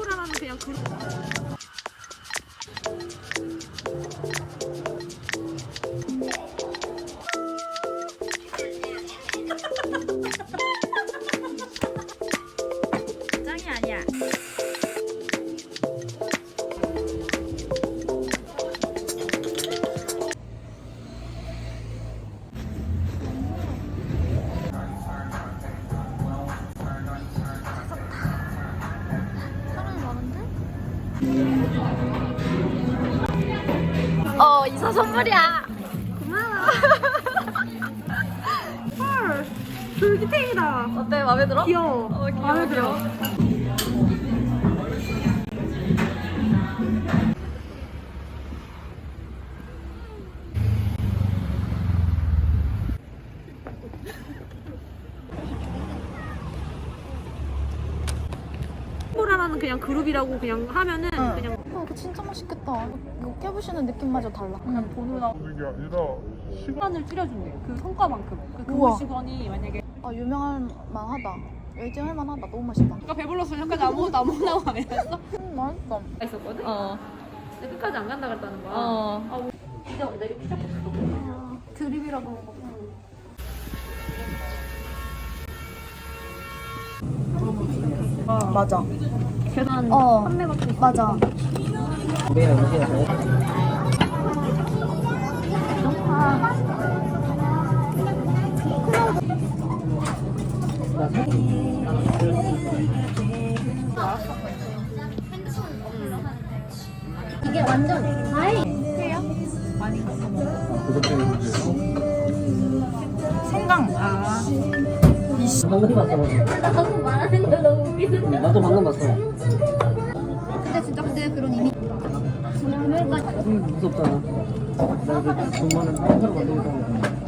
뽀뽀라라는 그냥 그룹. 어, 이사 선물이야. 헐, 줄기탱이다. 어때? 마음에 들어? 귀여워. 어, 귀여워. 마음에 들어. 그냥 그룹이라고 그냥 하면은 응. 그냥 어, 이거 진짜 맛있겠다. 이거 깨부시는 느낌마저 달라. 그냥 보느라. 그게 아니라 시간을 줄여준대. 그 성과만큼. 그 우와. 근무시간이 만약에 아, 유명할 만하다. LG 할 만하다. 너무 맛있다. 그러니까 배불러서 여기까지 아무것도 안 먹나고 안 했어? 음, 맛있다. 있었거든? 어. 근데 끝까지 안 간다 그랬다는 거야. 어. 아, 뭐, 이제 내리기 시작했어. 드립이라고 먹어. 맞아. 계단 어. 있어. 맞아. 이게 완전 다행. 구독자님 문제 생강. 아. 방금 봤어. 나 방금 말하는 거 너무 웃기는데. 나도 방금 봤어. 무섭잖아. 나 이제 돈 많은 사람으로 만들겠다.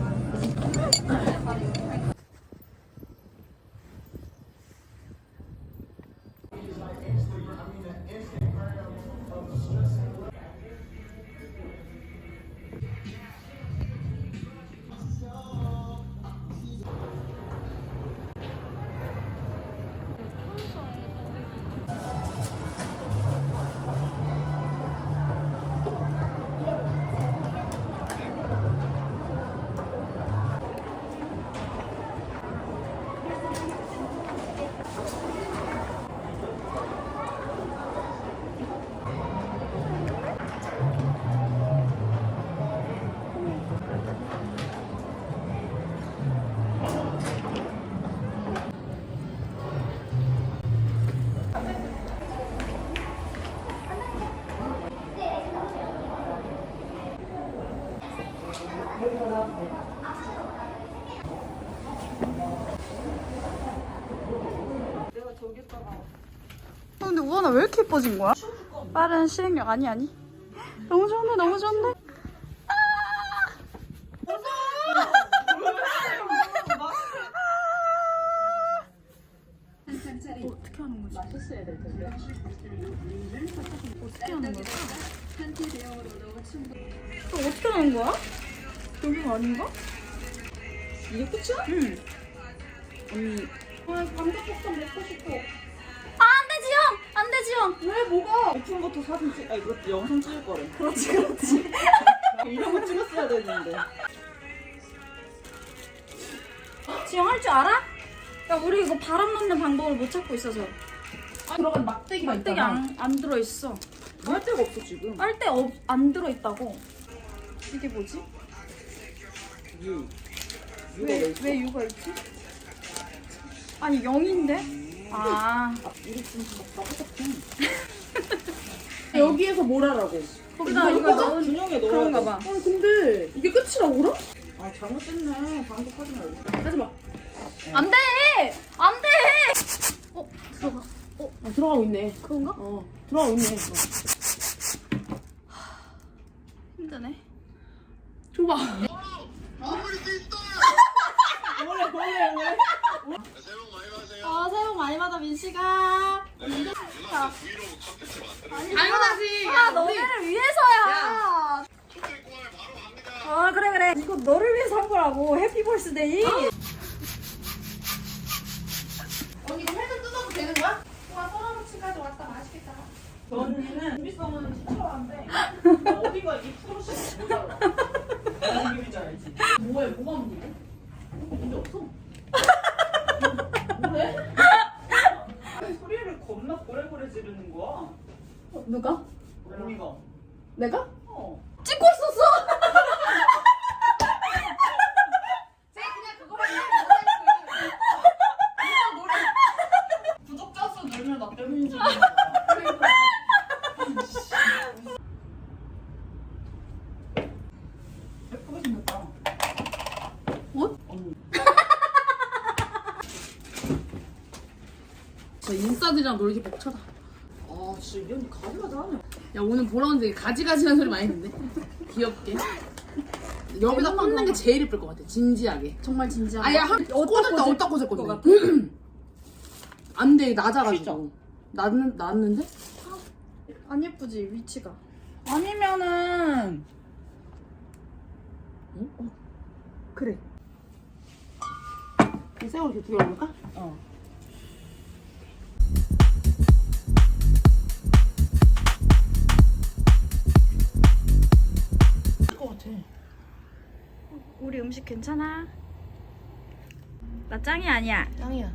예뻐진 거야? 빠른 실행력 아니 아니. 너무 좋은데 너무 좋은데. 아! 어떻게 하는 거야? 또 어떻게 하는 거야? 여기가 아닌가? 이게 끝이야? 응. 언니. 아, 감자볶음 먹고 싶어. 아, 지영! 왜, 뭐가? 오픈부터 사진 찍, 아, 이거 영상 찍을 거래. 그렇지, 그렇지. 이런 거 찍었어야 되는데. 지영 할 줄 알아? 야, 우리 이거 바람 넣는 방법을 못 찾고 있어서. 들어간 막대기가 막대기 안, 안 들어 있어. 할 데가 없어, 지금. 빨대 없, 안 들어 있다고. 이게 뭐지? 유. 왜, 왜 유가 있지? 아니, 0인데? 아. 여기에서 뭘 하라고? 거기다 이거 넣은 균형에 넣어. 그런가 봐. 아, 근데 이게 끝이라고 그래? 아, 잘못됐네. 방송하지 말고. 하지 마. 안 돼! 안 돼! 어, 들어가. 아, 들어가고 있네. 그런가? 어, 들어가고 있네. 어. 힘드네. 줘봐. 원래, 원 아, 많이 받아, 민씨가. 당연하지. 아, 너네를 위해서야. 아, 그래, 그래. 이거 너를 위해서 한 거라고. 해피 벌스데이. 언니 이거 회좀 뜯어도 되는 거야? 와, 썰어놓치까지 왔다. 맛있겠다. 저 언니는 준비성은 치철한데 어디가 이 프로씩 모자라. 무슨 느낌인지 알지? 뭐해? 뭐가 문제? 문제 없어. 뭐래? 아니, 소리를 겁나 고래고래 지르는 거야. 누가? 언니가. 내가? 어. 찍고 있었어. 구독자 수 늘면 나 때문인지. 예쁘게 생겼다. 옷? 언니. 저 인싸들이랑 놀기 벅차다. 아, 진짜 이 언니 가지가지 하네. 야 오늘 보러 온데 가지가지한 소리 많이 듣네. 귀엽게. 여기다 꽂는 게 제일 예쁠 것 같아. 진지하게. 정말 진지한. 아야 한 꽂았다 어디다 꽂을 건데. 안돼 낮아가지고. 낮 낮는데? 안 예쁘지 위치가. 아니면은 어? 그래. 이 새우 이렇게 두 개 올릴까? 어. 음식 괜찮아? 나 짱이 아니야. 짱이야.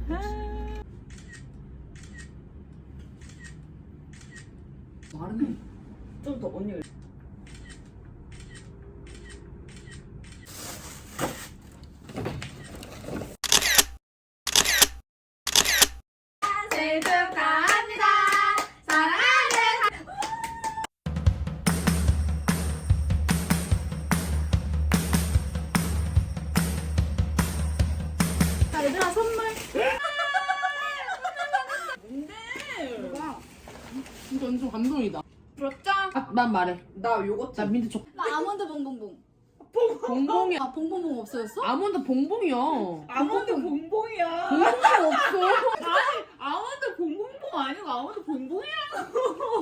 마르네. 좀 더 언니 진짜 완전 감동이다. 부럽죠? 아, 난 말해. 나 요거트. 나 민트 초. 나 아몬드 봉봉봉. 봉봉이. 아 봉봉봉 없어졌어? 아몬드 봉봉이야. 아몬드 봉봉이야. 봉봉이 없어. 아몬드 봉봉봉 아니고 아몬드 봉봉이야.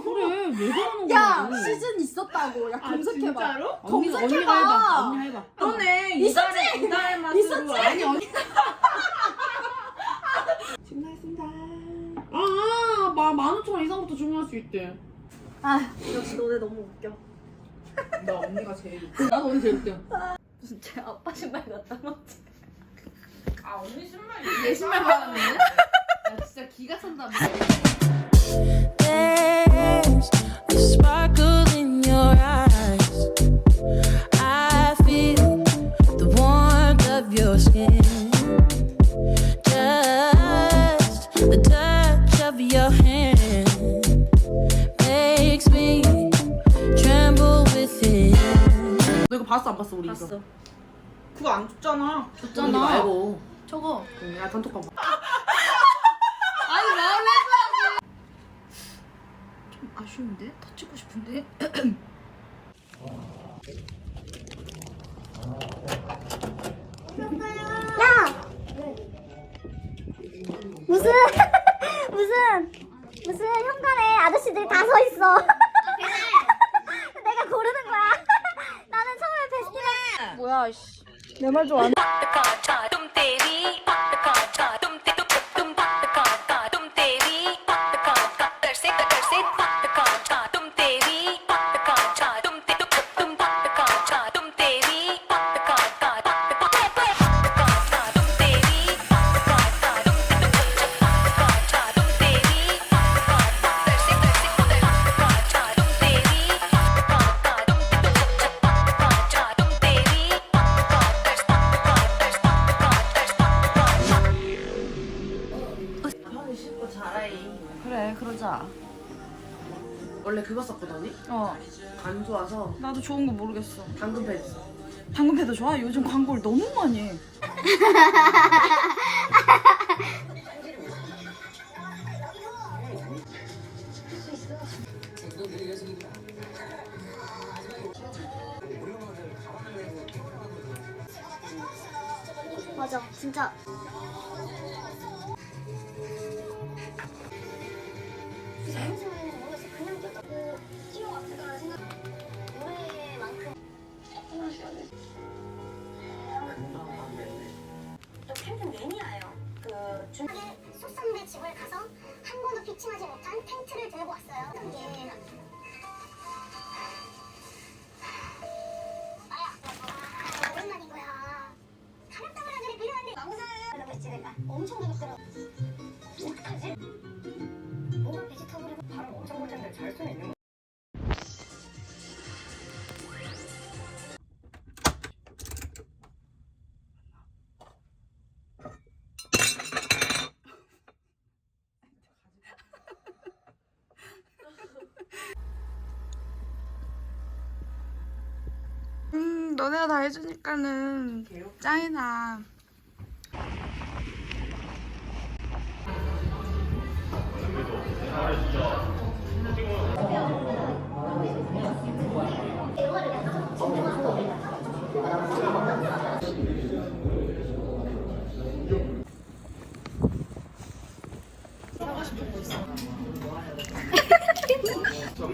그래 왜 그러는 야 거야? 시즌 있었다고. 야 아, 검색해봐. 진짜로? 언니 검색해봐. 언니가 해봐. 언니 해봐. 있었지? 이달의 이달의 맛으로. 있었지? 아니 있대. 아 역시 너네 너무 웃겨. 나 언니가 제일. 웃겨. 나도 언니 제일 웃겨. 무슨 제 아빠 신발 갖다 놓지. 아 언니 신발. 내 신발 받았네. 야 진짜 기가 찬다. There's a sparkle in your eyes. 이거? 그거 안 줬잖아. 우리 이거 말고. 저거. 응, 야 단톡방 봐. 아쉬운데? 더 찍고 싶은데? 무슨 무슨 무슨 현관에 아저씨들이 다 서 있어. 뭐야 씨. 내 말 좀 안. 그거 썼거든요. 어. 안 좋아서 나도 좋은 거 모르겠어. 당근 패드. 써. 방금 패드 좋아? 요즘 광고를 너무 많이 해. 맞아 진짜 또 캠핑 매니아예요 그 준... 속성배 집을 가서 한번 높이 기침하지 못한 텐트를 들고 왔어요. 예. 아 너네가 다 해주니까는 짱이다.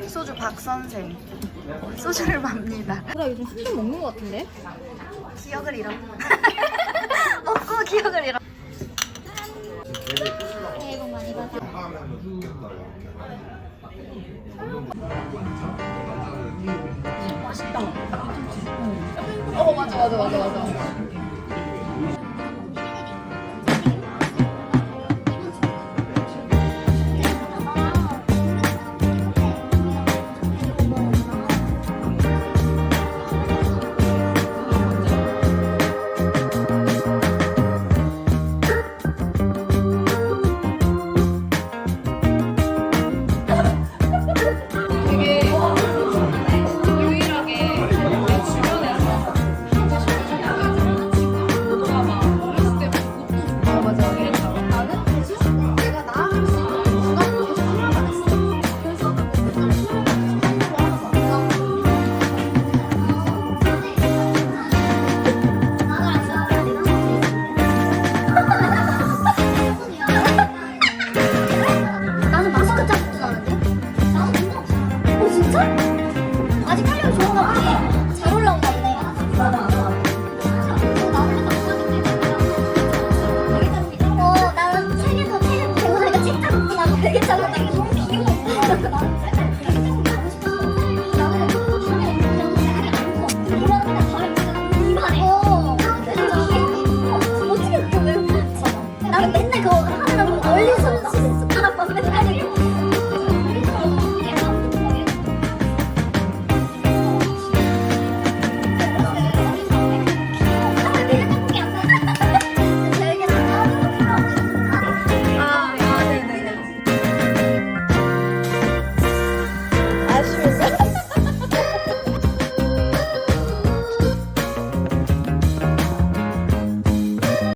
소주 박 선생. 소주를 맙니다. 나 요즘 스킨 먹는 거 같은데? 기억을 잃어. 먹고 기억을 잃어. 새해 복 많이 받아. 어 맞아 맞아 맞아 맞아.